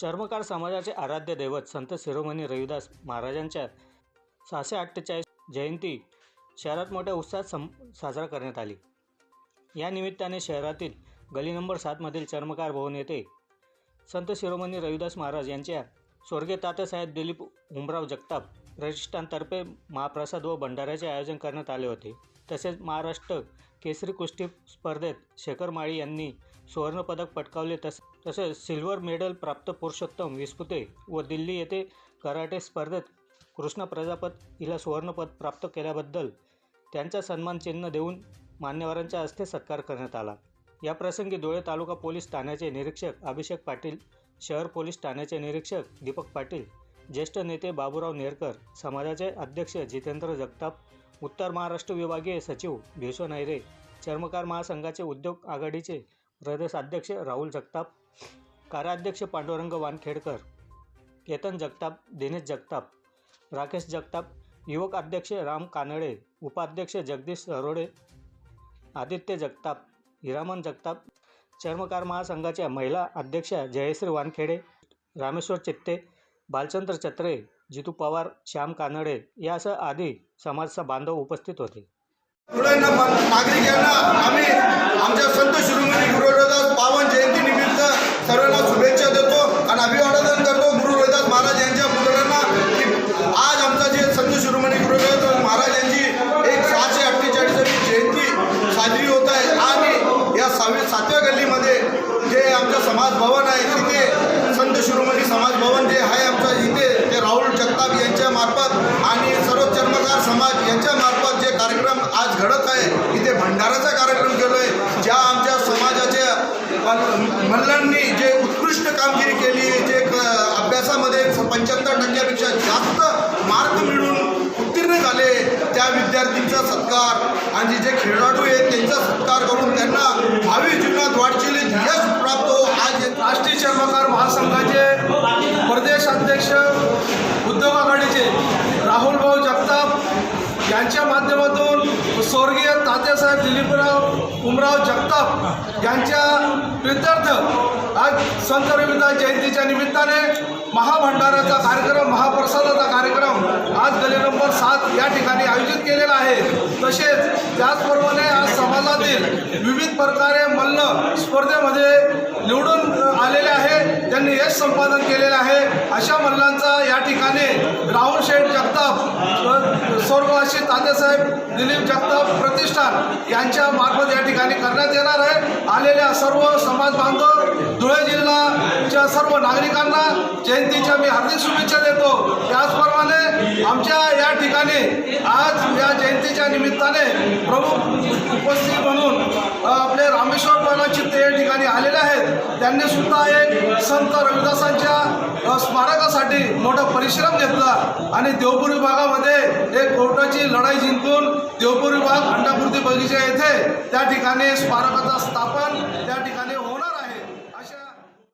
चर्मकार समाजाचे आराध्य दैवत संत शिरोमणी रविदास महाराजांच्या सहाशे अठ्ठेचाळीस जयंती शहरात मोठ्या उत्साहात सम साजरा करण्यात आली. या निमित्ताने शहरातील गली नंबर सातमधील चर्मकार भवन येथे संत शिरोमणी रविदास महाराज यांच्या स्वर्गीय तात्यासाहेब दिलीप उमराव जगताप प्रतिष्ठानतर्फे महाप्रसाद व भंडाऱ्याचे आयोजन करण्यात आले होते. तसेच महाराष्ट्र केसरी कुस्ती स्पर्धेत शेखर माळी यांनी सुवर्णपदक पटकावले तस तसेच सिल्वर मेडल प्राप्त पुरुषोत्तम विस्पुते व दिल्ली येथे कराटे स्पर्धेत कृष्ण प्रजापत हिला सुवर्णपद प्राप्त केल्याबद्दल त्यांचा सन्मान चिन्ह देऊन मान्यवरांच्या हस्ते सत्कार करण्यात आला. या प्रसंगी धुळे तालुका पोलीस ठाण्याचे निरीक्षक अभिषेक पाटील शहर पोलीस ठाण्याचे निरीक्षक दीपक पाटील ज्येष्ठ नेते बाबूराव नेरकर समाजाचे अध्यक्ष जितेंद्र जगताप उत्तर महाराष्ट्र विभागीय सचिव भिसो नायरे चर्मकार महासंघाचे उद्योग आघाडीचे प्रदेशाध्यक्ष राहुल जगताप कार्याध्यक्ष पांडुरंग वानखेडकर केतन जगताप दिनेश जगताप राकेश जगताप युवक अध्यक्ष राम कानडे उपाध्यक्ष जगदीश सरोडे आदित्य जगताप हिरामन जगताप चर्मकार महासंघाच्या महिला अध्यक्षा जयश्री वानखेडे रामेश्वर चित्ते बालचंद्र चत्रे जितू पवार श्याम कानडे यासह आदी समाजचा बांधव उपस्थित होते. नागरिकांना आम्ही आमच्या संत शिरोमणी गुरु रोहिदास पावन जयंतीनिमित्त सर्वांना शुभेच्छा देतो आणि अभिवादन करतो गुरु रोहिदास महाराज यांच्या पुतळ्यांना की आज आमचा जे संत शिरोमणी गुरु रोहिदास महाराज यांची एक सहाशे अठ्ठेचाळीसावी जयंती साजरी होत आहे आणि या सहावी सातव्या गल्लीमध्ये जे आमचं समाज भवन आहे तिथे संत शिरोमणी समाज भवन जे आहे समाज यांच्या मार्फत जे कार्यक्रम आज घडत आहे इथे भंडाराचा कार्यक्रम केलो आहे ज्या आमच्या समाजाच्या मल्लांनी जे उत्कृष्ट कामगिरी केली जे अभ्यासामध्ये पंच्याहत्तर टक्क्यापेक्षा जास्त मार्क मिळून उत्तीर्ण झाले त्या विद्यार्थ्यांचा सत्कार आणि जे खेळाडू आहेत त्यांचा सत्कार करून त्यांना भावी यांच्या माध्यमातून स्वर्गीय तात्यासाहेब दिलीपराव उमराव जगताप यांच्या प्रित्यर्थ आज संत रविदास जयंतीच्या निमित्ताने महाभंडाराचा कार्यक्रम महाप्रसादाचा कार्यक्रम आज गली नंबर सात या ठिकाणी आयोजित केलेला आहे. तसेच त्याचप्रमाणे आज समाजातील विविध प्रकारे मल्ल स्पर्धेमध्ये निवडून आलेले आहे. त्यांनी यश संपादन केलेलं आहे. अशा मल्लांचा या ठिकाणी राहुल शेठ जगताप स्व- तांदेसाहेब दिलीप जगताप प्रतिष्ठान यांच्या मार्फत या ठिकाणी करण्यात येणार आहे. आलेल्या सर्व समाज बांधव धुळे जिल्ह्याच्या सर्व नागरिकांना जयंतीच्या मी हार्दिक शुभेच्छा देतो. त्याचप्रमाणे आमच्या या ठिकाणी आज या जयंतीच्या निमित्ताने प्रमुख उपस्थित म्हणून आपले रामेश्वर पाला ते या ठिकाणी आलेले आहेत. त्यांनी सुद्धा एक संत रविदासांच्या स्मारकासाठी मोठा परिश्रम घेतला आणि देवपूर विभागामध्ये एक कोर्टाची लढाई जिंकून देवपूर विभाग अंडापूर्ती बगीचा येथे त्या ठिकाणी स्मारकाचा स्थापन त्या ठिकाणी